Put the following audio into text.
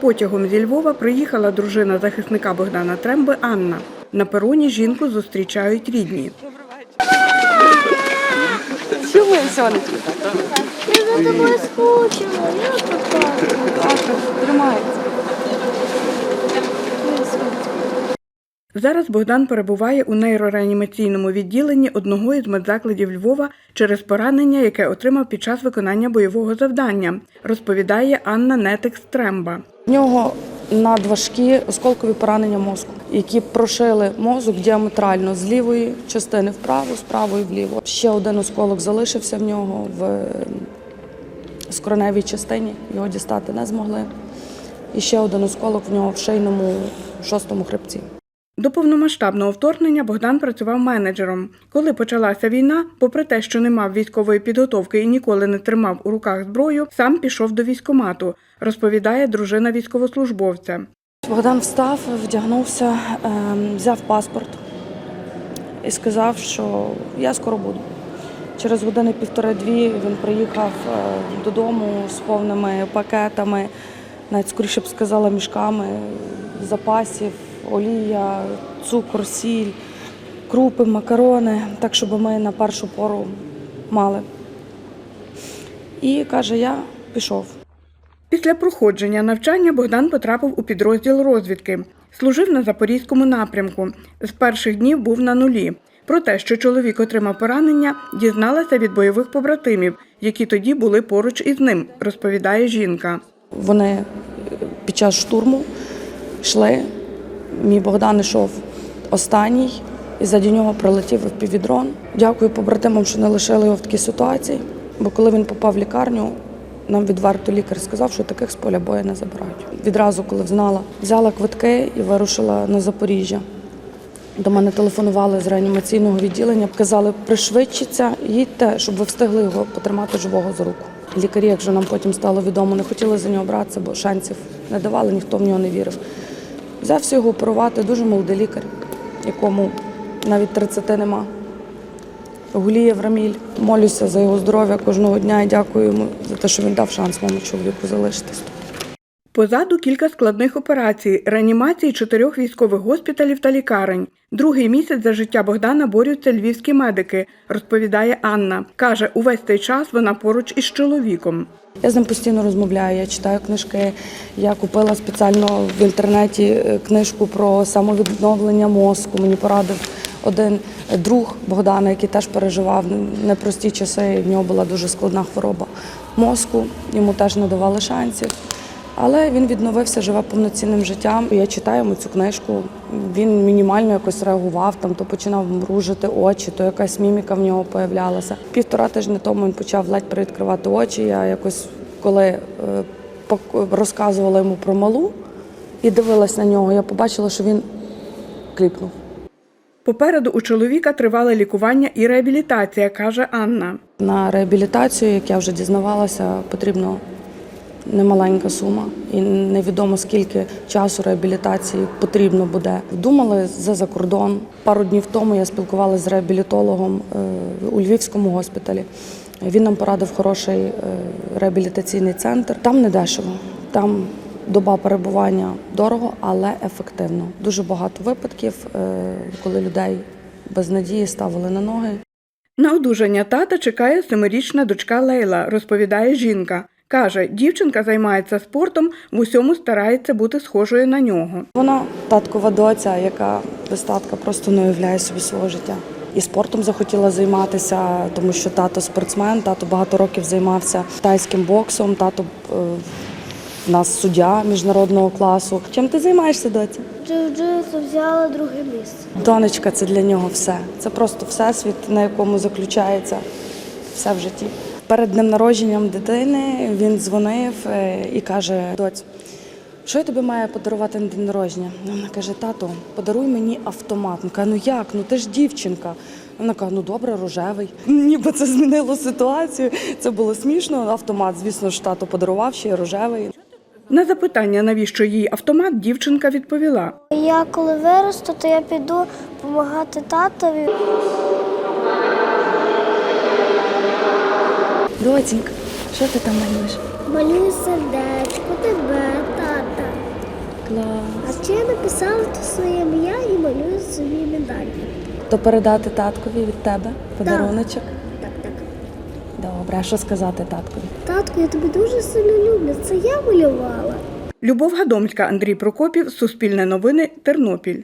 Потягом зі Львова приїхала дружина захисника Богдана Тремби Анна. На пероні жінку зустрічають рідні. Чому сонечко? Я за тобою скучила, я. Тримається. Зараз Богдан перебуває у нейрореанімаційному відділенні одного із медзакладів Львова через поранення, яке отримав під час виконання бойового завдання, розповідає Анна Нетекс Тремба. В нього надважкі осколкові поранення мозку, які прошили мозок діаметрально з лівої частини вправо, з правої вліво. Ще один осколок залишився в нього в скроневій частині. Його дістати не змогли. І ще один осколок в нього в шийному шостому хребці. До повномасштабного вторгнення Богдан працював менеджером. Коли почалася війна, попри те, що не мав військової підготовки і ніколи не тримав у руках зброю, сам пішов до військкомату, розповідає дружина військовослужбовця. Богдан встав, вдягнувся, ем, взяв паспорт і сказав, що я скоро буду. Через години півтори-дві він приїхав е, додому з повними пакетами, навіть скоріше б сказала, мішками запасів, олія, цукор, сіль, крупи, макарони, так, щоб ми на першу пору мали. І каже, я пішов. Після проходження навчання Богдан потрапив у підрозділ розвідки. Служив на запорізькому напрямку. З перших днів був на нулі. Про те, що чоловік отримав поранення, дізналася від бойових побратимів, які тоді були поруч із ним, розповідає жінка. Вони під час штурму йшли. Мій Богдан йшов останній, і заді нього прилетів півдрон. Дякую побратимам, що не лишили його в такій ситуації. Бо коли він попав в лікарню, нам відверто лікар сказав, що таких з поля бою не забирають. Відразу, коли знала, взяла квитки і вирушила на Запоріжжя. До мене телефонували з реанімаційного відділення, казали, пришвидшіться, їдьте, щоб ви встигли його потримати живого за руку. Лікарі, як вже нам потім стало відомо, не хотіли за нього братися, бо шансів не давали, ніхто в нього не вірив. Взявся його оперувати, дуже молодий лікар, якому навіть 30 нема. Гулієв Раміль. Молюся за його здоров'я кожного дня і дякую йому за те, що він дав шанс моєму чоловіку залишитись. Позаду кілька складних операцій, реанімації чотирьох військових госпіталів та лікарень. Другий місяць за життя Богдана борються львівські медики, розповідає Анна. Каже, увесь цей час вона поруч із чоловіком. Я з ним постійно розмовляю, я читаю книжки. Я купила спеціально в інтернеті е, книжку про самовідновлення мозку. Мені порадив один друг Богдана, який теж переживав непрості часи. В нього була дуже складна хвороба мозку. Йому теж не давали шансів. Але він відновився, живе повноцінним життям. Я читаю йому цю книжку. Він мінімально якось реагував, там то починав мружити очі, то якась міміка в нього появлялася. Півтора тижні тому він почав ледь привідкривати очі. Я якось коли е, розказувала йому про малу і дивилась на нього, я побачила, що він кліпнув. Попереду у чоловіка тривале лікування і реабілітація, каже Анна. На реабілітацію, як я вже дізнавалася, потрібно немаленька сума, і невідомо скільки часу реабілітації потрібно буде. Думали за за кордон. Пару днів тому я спілкувалася з реабілітологом е, у Львівському госпіталі. Він нам порадив хороший е, реабілітаційний центр. Там не дешево. Там доба перебування дорого, але ефективно. Дуже багато випадків, е, коли людей без надії ставили на ноги. На одужання тата чекає семирічна дочка Лейла, розповідає жінка. Каже, дівчинка займається спортом, в усьому старається бути схожою на нього. Вона таткова доця, яка без татка просто не уявляє собі свого життя. І спортом захотіла займатися, тому що тато спортсмен, тато багато років займався тайським боксом, тато е, в нас суддя міжнародного класу. Чим ти займаєшся, доця? Джиу-джитсу взяла друге місце. Донечка це для нього все. Це просто всесвіт, на якому заключається все в житті. Перед днем народженням дитини він дзвонив е, і каже: доць, що я тобі маю подарувати на день народження? Вона каже: тато, подаруй мені автомат. Він каже, ну як? Ну ти ж дівчинка. Вона каже, ну добре, рожевий. Ніби це змінило ситуацію. Це було смішно. Автомат, звісно ж, тато подарував ще й рожевий. На запитання, навіщо їй автомат, дівчинка відповіла. Я коли виросту, то я піду допомагати татові. Доцінька, що ти там малюєш? Малюю сердечко, тебе, тата. Клас. А ще я написала тут своє ім'я і малюю собі медаль. То передати таткові від тебе подаруночок? Так, так. Добре, а що сказати таткові? Татку, я тебе дуже сильно люблю. Це я малювала. Любов Гадомська, Андрій Прокопів, Суспільне новини, Тернопіль.